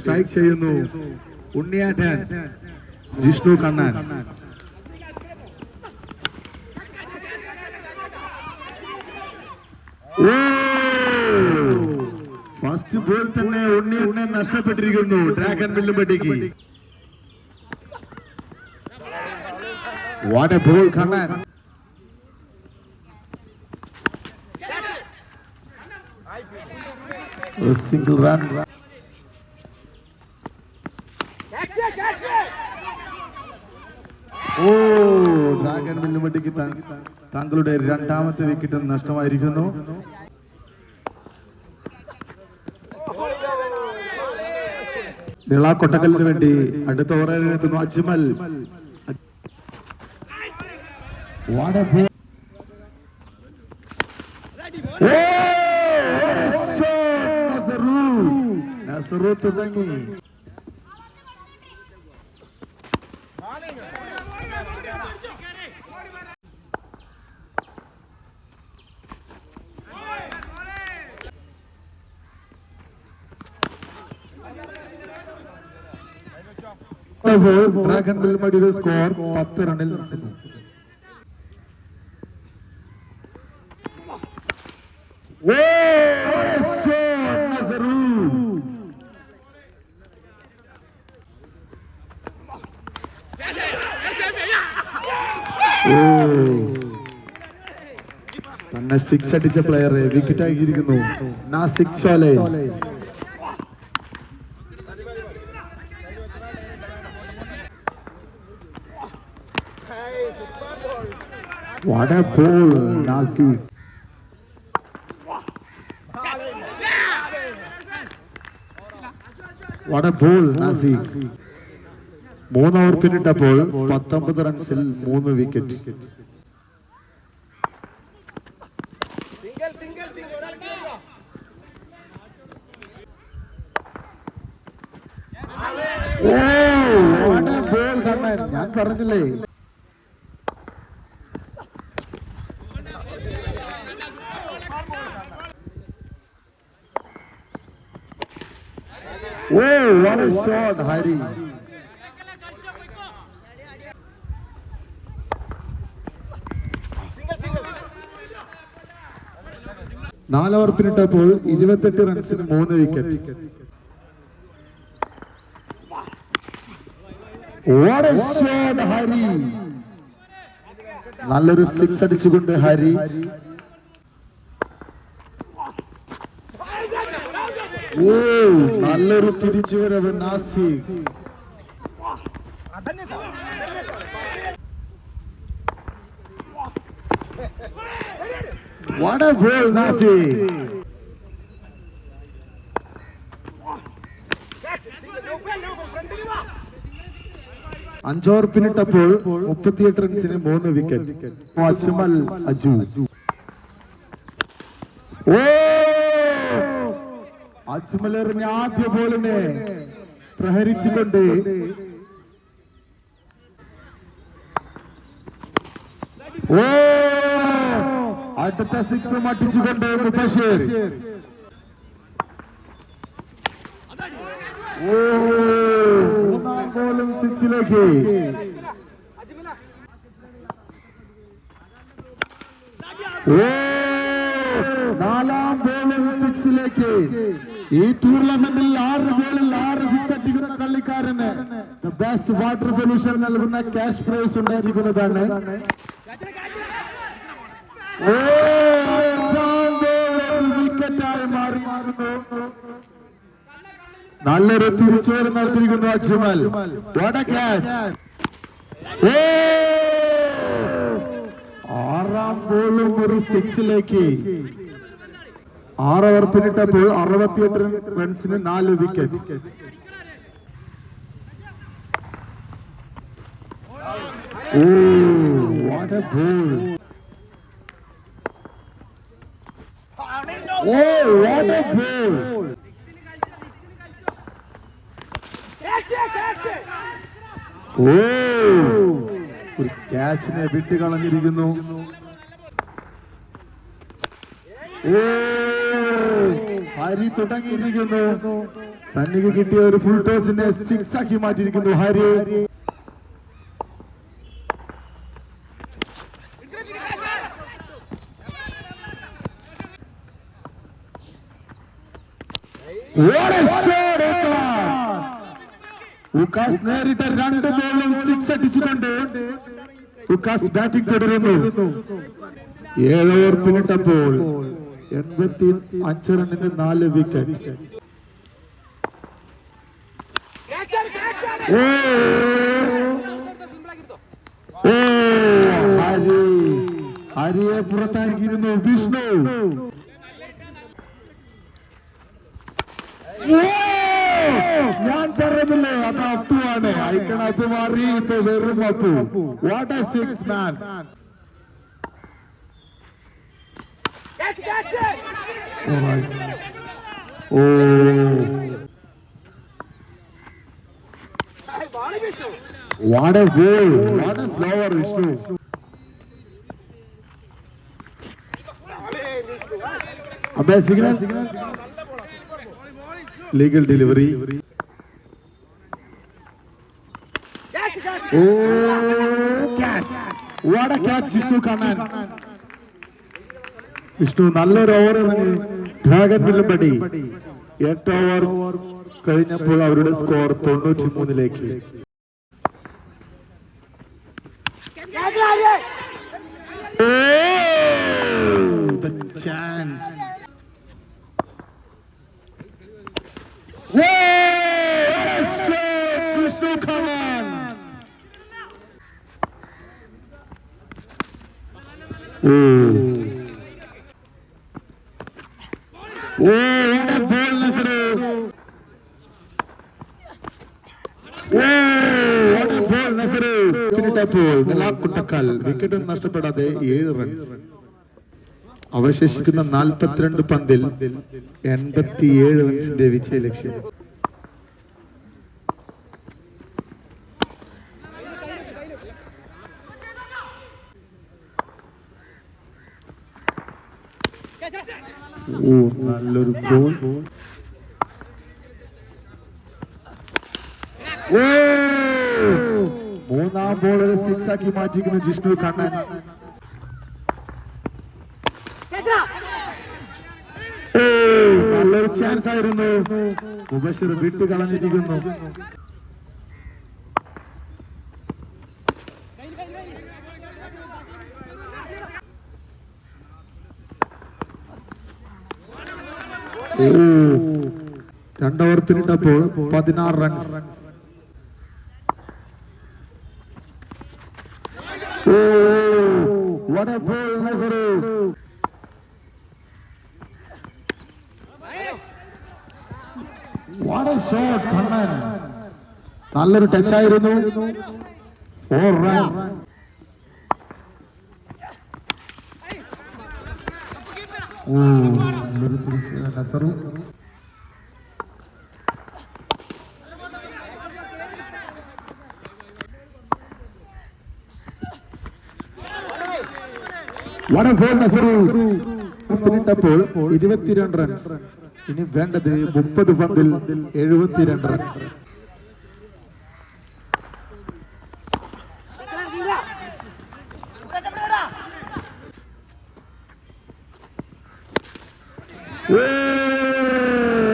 Strike ചെയ്യുന്നു. ഉണ്ണിയാട്ടൻ Jishnu Kannan. First ball തന്നെ ഉണ്ണിയണ്ണൻ നഷ്ടപ്പെട്ടിരിക്കുന്നു. Dragon വില്ലുംപട്ടിക്ക് what a ball Kannan. Single run oh Dragon താങ്കളുടെ രണ്ടാമത്തെ വിക്കറ്റ് നഷ്ടമായിരിക്കുന്നു നിള കൊട്ടക്കലിന് വേണ്ടി അടുത്ത ഓവറിലെത്തുന്നു അജ്മൽ നസറു. നസറു തുടങ്ങി ഡ്രാഗൺ വിൽമടിയുടെ സ്കോർ പത്ത് റണ്ണിൽ നടക്കുന്നു. തന്നെ സിക്സ് അടിച്ച പ്ലെയറെ വിക്കറ്റ് ആക്കിയിരിക്കുന്നു നാസിക് ചോലെ What a ball, Nasik. What a ball, Nasik. മൂന്ന് ഓവർ പിന്നിട്ടപ്പോൾ പത്തൊമ്പത് റൺസിൽ മൂന്ന് വിക്കറ്റ് കണ്ണൻ. ഞാൻ പറഞ്ഞില്ലേ ഓ what a shot ഹരി നാല് ഇരുപത്തെട്ട് റൺസിന് മൂന്ന് വിക്കറ്റ് ഹരി നല്ലൊരു സിക്സ് അടിച്ചുകൊണ്ട് ഹരി നല്ലൊരു തിരിച്ചുവരവ് നാസിക്. What മുപ്പത്തിയെട്ട് റൺസിന് മൂന്ന് വിക്കറ്റ് അജ്മൽ അജു. അജ്മൽ ആദ്യ ബോളിനെ പ്രഹരിച്ചുകൊണ്ട് ഓ അടുത്ത സിക്സ് മട്ടിച്ചുകൊണ്ട് മുബഷീർ ഓ മൂന്നാം ബോളും സിക്സിലേക്ക് നാലാം ബോളും സിക്സിലേക്ക് ഈ ടൂർണമെന്റിൽ ആറ് ബോളിൽ ആറ് സിക്സ് അടിക്കുന്ന കളിക്കാരന് ദ ബെസ്റ്റ് വാട്ടർ സൊല്യൂഷൻ നൽകുന്ന ക്യാഷ് പ്രൈസ് ഉണ്ടായിരിക്കുന്നതാണ് നല്ലൊരു തിരിച്ചുവരവ് നടത്തിയിരിക്കുന്നു അജ്മൽ. ആറാം ബോളും ഒരു സിക്സിലേക്ക് ആറ് ഓവർ പിന്നിട്ടപ്പോൾ അറുപത്തിയെട്ട് റൺസിന് നാല് വിക്കറ്റ് ഓ വാട്ട് കളഞ്ഞിരിക്കുന്നു ഓ. ഹരി തുടങ്ങിയിരിക്കുന്നു. തന്നിക്ക് കിട്ടിയ ഒരു ഫുൾ ടോസിനെ സിക്സ് ആക്കി മാറ്റിയിരിക്കുന്നു ഹരി. ഉക്കാസ് നേരിട്ട രണ്ട് ബോളും സിക്സ് അടിച്ചുകൊണ്ട് ഉക്കാസ് ബാറ്റിംഗ് തുടരുന്നു. ഏഴ് ഓവർ പിന്നിട്ടപ്പോൾ എൺപത്തി അഞ്ച് റണ്ണിന് നാല് വിക്കറ്റ് ഹരിയെ പുറത്താക്കിയിരുന്നു വിഷ്ണു! ഞാൻ പറഞ്ഞില്ലേ അത് അപ്പുവാണ്. അയക്കണത്ത് മാറി ഇപ്പൊ വെറും Appu. What a six man oh what a goal what a slower Vishnu അബേ signal legal delivery oh catch what a catch Vishnu Kannan Vishnu നല്ലൊരു ഓവർ ഇറങ്ങി ഡ്രാഗൺ വില്ലുംപടി എട്ട് ഓവർ കഴിഞ്ഞപ്പോൾ അവരുടെ സ്കോർ തൊണ്ണൂറ്റി മൂന്നിലേക്ക് chance oh what a ball, Nasaru. Oh what a ball, Nasaru. പിന്നിട്ടപ്പോൾ നിലാക്കുട്ടക്കാൽ wicket നഷ്ടപ്പെടാതെ ഏഴ് റൺസ് അവശേഷിക്കുന്ന നാൽപ്പത്തിരണ്ട് പന്തിൽ എൺപത്തിയേഴ് റൺസിന്റെ വിജയ ലക്ഷ്യം. ഓ നല്ലൊരു ഗോൾ ഓ! മൂന്നാം ബോളിൽ സിക്സ് ആക്കി മാറ്റിയിരിക്കുന്നു ജിഷ്ണു കണ്ണൻ. നല്ലൊരു ചാൻസ് ആയിരുന്നു. മുബഷിർ വിട്ട് കളഞ്ഞിരിക്കുന്നു. ഓ രണ്ട് ഓവർ പിന്നിട്ടപ്പോൾ പതിനാറ് runs oh what a ball, Nazaru. What a shot, Kannan നല്ലൊരു ടച്ച് ആയിരുന്നു ഫോർ റൺസ് ഓ നസറു പിന്നിട്ടപ്പോൾ ഇരുപത്തിരണ്ട് റൺസ് ഇനി വേണ്ടത് മുപ്പത് പന്തിൽ എഴുപത്തിരണ്ട് runs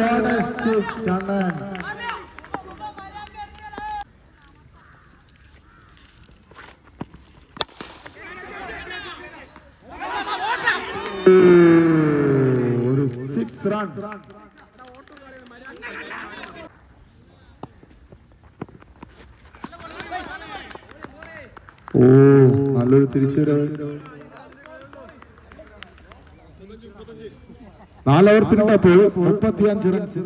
what a six, Kannan. Oh, ഒരു സിക്സ് റൺ ഓ നല്ലൊരു തിരിച്ചുവരവ് റൺസ്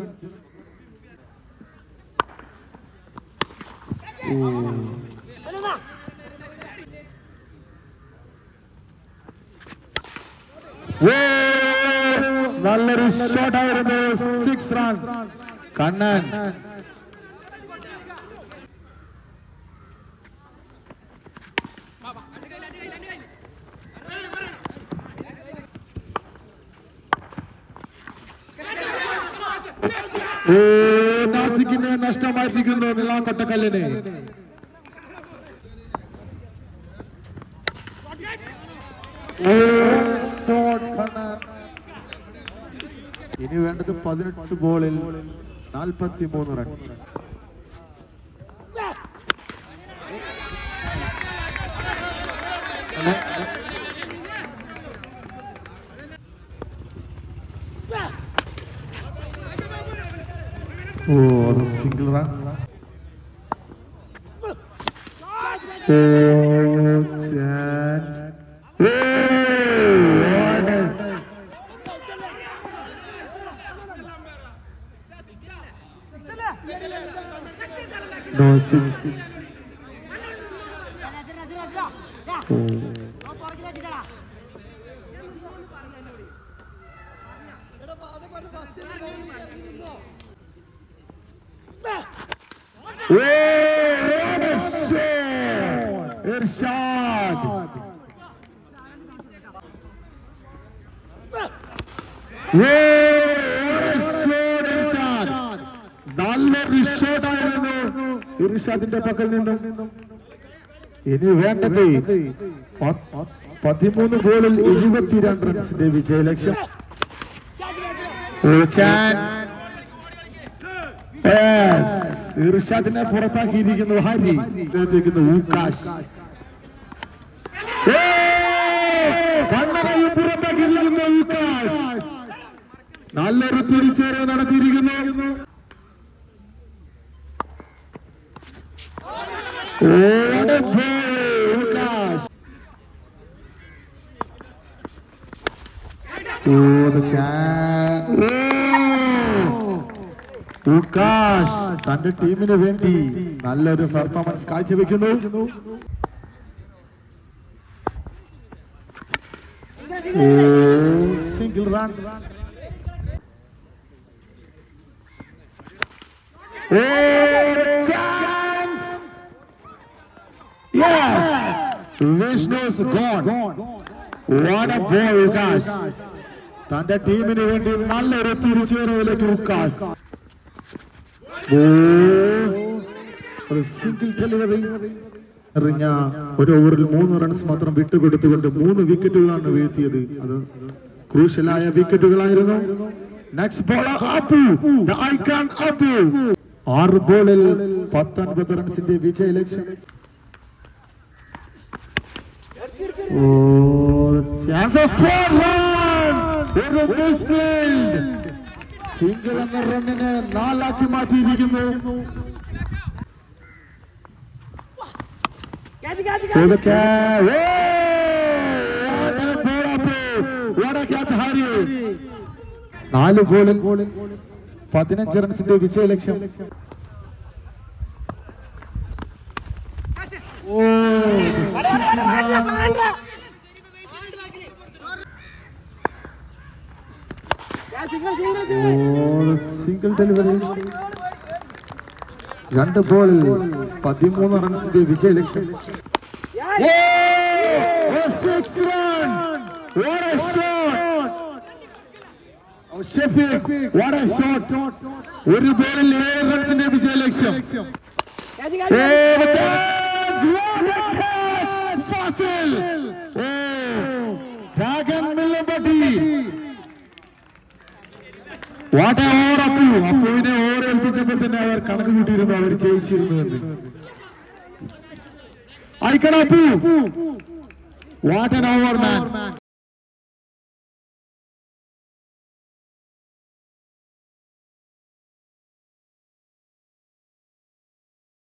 നല്ലൊരു ഷോട്ടായിരുന്നു സിക്സ് റൺ കണ്ണൻ. ഓ മാർക്കിന് നഷ്ടമായിരിക്കുന്നു നിളാക്കൊട്ടക്കല്ലിന് ഇനി വേണ്ടത് പതിനെട്ട് ബോളിൽ നാൽപ്പത്തി മൂന്ന് റൺ ഓ അത് single run. Oh chance no six Irshad നല്ലൊരു ഷോട്ടായിരുന്നു ഇർഷാദിന്റെ പക്കൽ നിന്നും ഇനി വേണ്ടത് പതിമൂന്ന് ഗോളിൽ എഴുപത്തിരണ്ട് റൺസിന്റെ വിജയലക്ഷ്യം ചാൻസ് ഇർഷാദിനെ പുറത്താക്കിയിരിക്കുന്നു ഹരി. ഊക്കാശ്. പുറത്താക്കിയിരിക്കുന്നു നല്ലൊരു തിരിച്ചറിവ് നടത്തിയിരിക്കുന്നു. ഊക്കാശ്. തന്റെ ടീമിന് വേണ്ടി നല്ലൊരു പെർഫോമൻസ് കാഴ്ചവെക്കുന്നു. സിംഗിൾ റൺ തന്റെ ടീമിന് വേണ്ടി നല്ലൊരു തിരിച്ചുവരവിലേക്ക് ഡെലിവറി എറിഞ്ഞ ഒരു ഓവറിൽ മൂന്ന് റൺസ് മാത്രം വിട്ടുകൊടുത്തുകൊണ്ട് മൂന്ന് വിക്കറ്റുകളാണ് വീഴ്ത്തിയത്. അത് ക്രൂഷ്യലായ വിക്കറ്റുകളായിരുന്നു നെക്സ്റ്റ് അപ്പു ആറ് ബോളിൽ പത്തൊൻപത് റൺസിന്റെ വിജയ ലക്ഷ്യം. ഓ ചാൻസ് ഓഫ് ഒരു മിസ്ഫീൽഡ് സിംഗിൾ എന്ന റണ്ണിനെ നാലാക്കി മാറ്റിയിരിക്കുന്നു. നാല് ഗോളിൽ പതിനഞ്ച് റൺസിന്റെ വിജയ ലക്ഷ്യം ഓ സിംഗിൾ ഡെലിവറി രണ്ട് ബോളിൽ പതിമൂന്ന് റൺസിന്റെ വിജയ ലക്ഷ്യം! Oh, ഒരു ബോളിൽ ഏഴ് റൺസിന്റെ വിജയ ലക്ഷ്യം. Oh, വാട്ട് ഓവർ അപ്പു അപ്പുവിനെ ഓവർ ഏൽപ്പിച്ചപ്പോൾ തന്നെ അവർ കണക്ക് കൂട്ടിയിരുന്നു അവർ ജയിച്ചിരുന്നു എന്ന്. Icon Appu. What over man